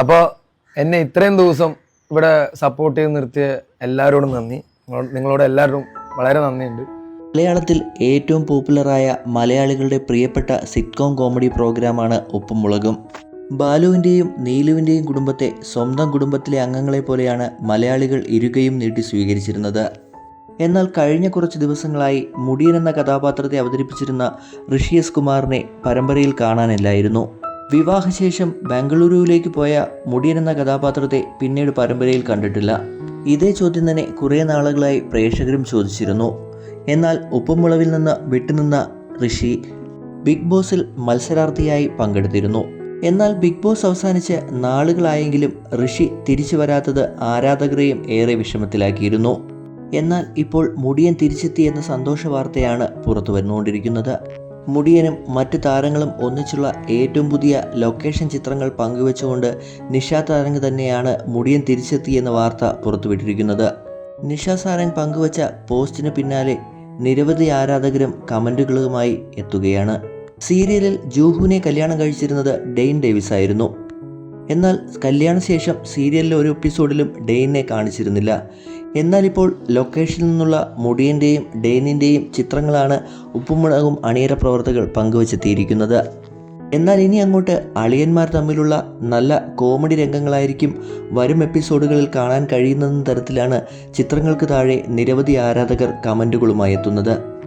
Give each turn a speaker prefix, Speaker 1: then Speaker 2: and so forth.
Speaker 1: അപ്പോൾ എന്നെ ഇത്രയും ദിവസം ഇവിടെ സപ്പോർട്ട് ചെയ്ത് നിർത്തിയ എല്ലാവരോടും നന്ദി. നിങ്ങളോട് എല്ലാവരും വളരെ നന്ദിയുണ്ട്.
Speaker 2: മലയാളത്തിൽ ഏറ്റവും പോപ്പുലറായ മലയാളികളുടെ പ്രിയപ്പെട്ട സിറ്റ്കോം കോമഡി പ്രോഗ്രാമാണ് ഉപ്പുമുളകും ബാലുവിന്റെയും നീലുവിന്റെയും കുടുംബത്തെ സ്വന്തം കുടുംബത്തിലെ അംഗങ്ങളെ പോലെയാണ് മലയാളികൾ ഇരുകയും നീട്ടി സ്വീകരിച്ചിരുന്നത്. എന്നാൽ കഴിഞ്ഞ കുറച്ച് ദിവസങ്ങളായി മുടിയൻ എന്ന കഥാപാത്രത്തെ അവതരിപ്പിച്ചിരുന്ന ഋഷി എസ് കുമാറിനെ പരമ്പരയിൽ കാണാനില്ലായിരുന്നു. വിവാഹശേഷം ബാംഗ്ലൂരുവിലേക്ക് പോയ മുടിയൻ എന്ന കഥാപാത്രത്തെ പിന്നീട് പരമ്പരയിൽ കണ്ടിട്ടില്ല. ഇതേ ചോദ്യം തന്നെ കുറേ നാളുകളായി പ്രേക്ഷകരും ചോദിച്ചിരുന്നു. എന്നാൽ ഉപ്പുമുളവിൽ നിന്ന് വിട്ടുനിന്ന ഋഷി ബിഗ് ബോസിൽ മത്സരാർത്ഥിയായി പങ്കെടുത്തിരുന്നു. എന്നാൽ ബിഗ് ബോസ് അവസാനിച്ച് നാളുകളായെങ്കിലും ഋഷി തിരിച്ചു വരാത്തത് ആരാധകരെയും ഏറെ വിഷമത്തിലാക്കിയിരുന്നു. എന്നാൽ ഇപ്പോൾ മുടിയൻ തിരിച്ചെത്തി എന്ന സന്തോഷ വാർത്തയാണ് പുറത്തു വന്നുകൊണ്ടിരിക്കുന്നത് മുടിയനും മറ്റ് താരങ്ങളും ഒന്നിച്ചുള്ള ഏറ്റവും പുതിയ ലൊക്കേഷൻ ചിത്രങ്ങൾ പങ്കുവെച്ചുകൊണ്ട് നിഷ താരങ് തന്നെയാണ് മുടിയൻ തിരിച്ചെത്തിയെന്ന വാർത്ത പുറത്തുവിട്ടിരിക്കുന്നത്. നിഷ സാരംഗ് പങ്കുവച്ച പോസ്റ്റിന് പിന്നാലെ നിരവധി ആരാധകരും കമന്റുകളുമായി എത്തുകയാണ്. സീരിയലിൽ ജൂഹുവിനെ കല്യാണം കഴിച്ചിരുന്നത് ഡെയിൻ ഡേവിസ് ആയിരുന്നു. എന്നാൽ കല്യാണശേഷം സീരിയലിലെ ഒരു എപ്പിസോഡിലും ഡെയിനെ കാണിച്ചിരുന്നില്ല. എന്നാൽ ഇപ്പോൾ ലൊക്കേഷനിൽ നിന്നുള്ള മുടിയന്റെയും ഡെയിനിന്റെയും ചിത്രങ്ങളാണ് ഉപ്പുമുളകും അണിയറ പ്രവർത്തകർ പങ്കുവച്ചെത്തിയിരിക്കുന്നത്. എന്നാൽ ഇനി അങ്ങോട്ട് അളിയന്മാർ തമ്മിലുള്ള നല്ല കോമഡി രംഗങ്ങളായിരിക്കും വരും എപ്പിസോഡുകളിൽ കാണാൻ കഴിയുന്ന തരത്തിലാണ് ചിത്രങ്ങൾക്ക് താഴെ നിരവധി ആരാധകർ കമന്റുകളുമായി എത്തുന്നത്.